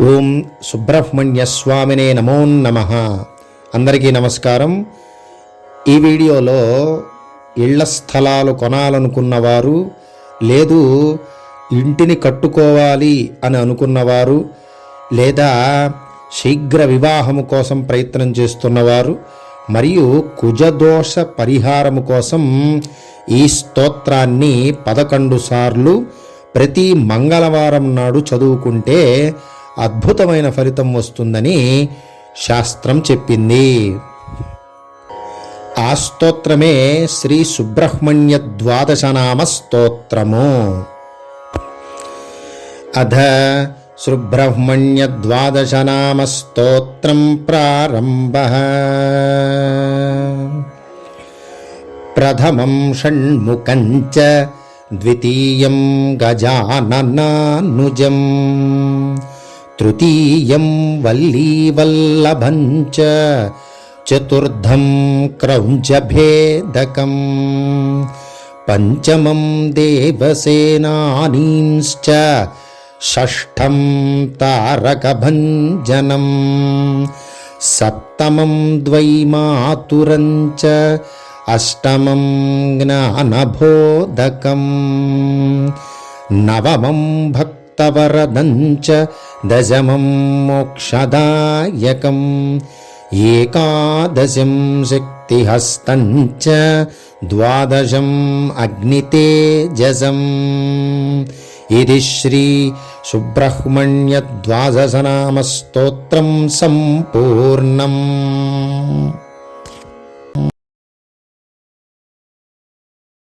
ఓం సుబ్రహ్మణ్య స్వామినే నమో నమ. అందరికీ నమస్కారం. ఈ వీడియోలో ఇళ్ళ స్థలాలు కొనాలనుకున్నవారు లేదు ఇంటిని కట్టుకోవాలి అని అనుకున్నవారు లేదా శీఘ్ర వివాహము కోసం ప్రయత్నం చేస్తున్నవారు మరియు కుజదోష పరిహారము కోసం ఈ స్తోత్రాన్ని పదకొండు సార్లు ప్రతి మంగళవారం నాడు చదువుకుంటే అద్భుతమైన ఫలితం వస్తుందని శాస్త్రం చెప్పింది. ఆ స్తోత్రమే శ్రీ సుబ్రహ్మణ్య ద్వాదశనామ స్తోత్రము. అధ సుబ్రహ్మణ్య ద్వాదశనామ స్తోత్రం ప్రారంభ. ప్రథమం షణ్ముఖం చ ద్వితీయం గజాననానుజం. తృతీయం వల్లీవల్లభం చ చతుర్థం క్రౌంచభేదకం పంచమం దేవసేనానీంశ్చ షష్ఠం తారకభంజనం సప్తమం ద్వైమాతురం చ అష్టమం జ్ఞానబోధకం నవమం భక్తవరదం చ దశమం మోక్షదాయకం ఏకాదశం శక్తిహస్తం చ ద్వాదశం అగ్నితేజసం ఇది